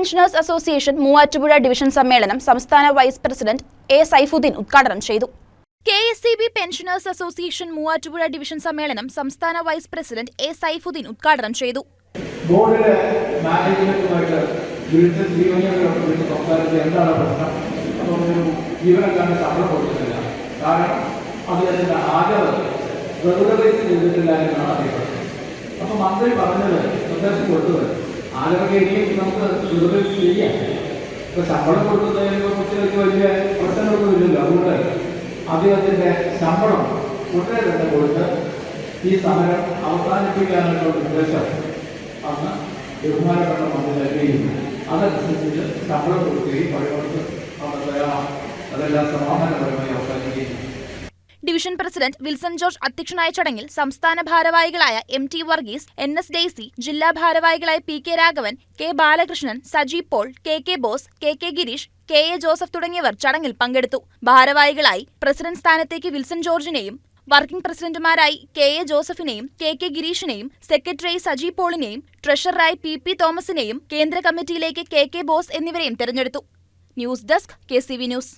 Pensioners association Muvattupuzha division സമ്മേളനം സംസ്ഥാന vice president A Saifuddin ഉദ്ഘാടനം ചെയ്തു. K S C B pensioners association Muvattupuzha division സമ്മേളനം സംസ്ഥാന വൈസ് പ്രസിഡന്റ് എ സൈഫുദ്ദീൻ ഉദ്ഘാടനം ചെയ്തു. ബോർഡിലെ മാനേജ്മെന്റുമായിട്ട് വിളിച്ച് ജീവനക്കാരോട് വിളിച്ച് സംസാരിച്ച് എന്താണ് പ്രശ്നം? അപ്പോൾ ഒരു ജീവനക്കാരന് ശമ്പളം കൊടുക്കുന്നില്ല. കാരണം അദ്ദേഹത്തിന്റെ ഹാജർ റെഗുലറൈസ് ചെയ്തിട്ടില്ല എന്നാണ് അദ്ദേഹം അപ്പോൾ മന്ത്രി പറഞ്ഞത് നിർദ്ദേശം കൊടുത്തത്. ഇനിയും നമുക്ക് റെഗുലറൈസ് ചെയ്യാം ഇപ്പോൾ ശമ്പളം കൊടുക്കുന്നതിന് കുറിച്ച് വലിയ പ്രശ്നങ്ങളൊന്നുമില്ലല്ലോ അതുകൊണ്ട് അദ്ദേഹത്തിന്റെ ശമ്പളം ഉടനെ തന്നെ കൊടുത്ത് ഈ സമരം അവസാനിപ്പിക്കാനുള്ള നിർദ്ദേശം അന്ന് ബഹുമാനപ്പെട്ട മന്ത്രി നൽകുകയും അതനുസരിച്ച് ശമ്പളം കൊടുക്കുകയും പഴയവർക്ക് അന്നത്തെ അതെല്ലാം സമാധാനപരമായി അവസാനിക്കുകയും. ഡിവിഷൻ പ്രസിഡന്റ് വിൽസൺ ജോർജ് അധ്യക്ഷനായ ചടങ്ങിൽ സംസ്ഥാന ഭാരവാഹികളായ M T Varghese N S Daisy ജില്ലാ ഭാരവാഹികളായ P K Raghavan K Balakrishnan Saji Paul K K Bose K K Girish K A Joseph തുടങ്ങിയവർ ചടങ്ങിൽ പങ്കെടുത്തു. ഭാരവാഹികളായി പ്രസിഡന്റ് സ്ഥാനത്തേക്ക് വിൽസൺ ജോർജിനെയും വർക്കിംഗ് പ്രസിഡന്റുമാരായി കെ എ ജോസഫിനെയും കെ കെ ഗിരീഷിനെയും സെക്രട്ടറി സജി പോളിനെയും ട്രഷററായി പി പി തോമസിനെയും കേന്ദ്ര കമ്മിറ്റിയിലേക്ക് കെ കെ ബോസ് എന്നിവരെയും തെരഞ്ഞെടുത്തു. News desk K C V news.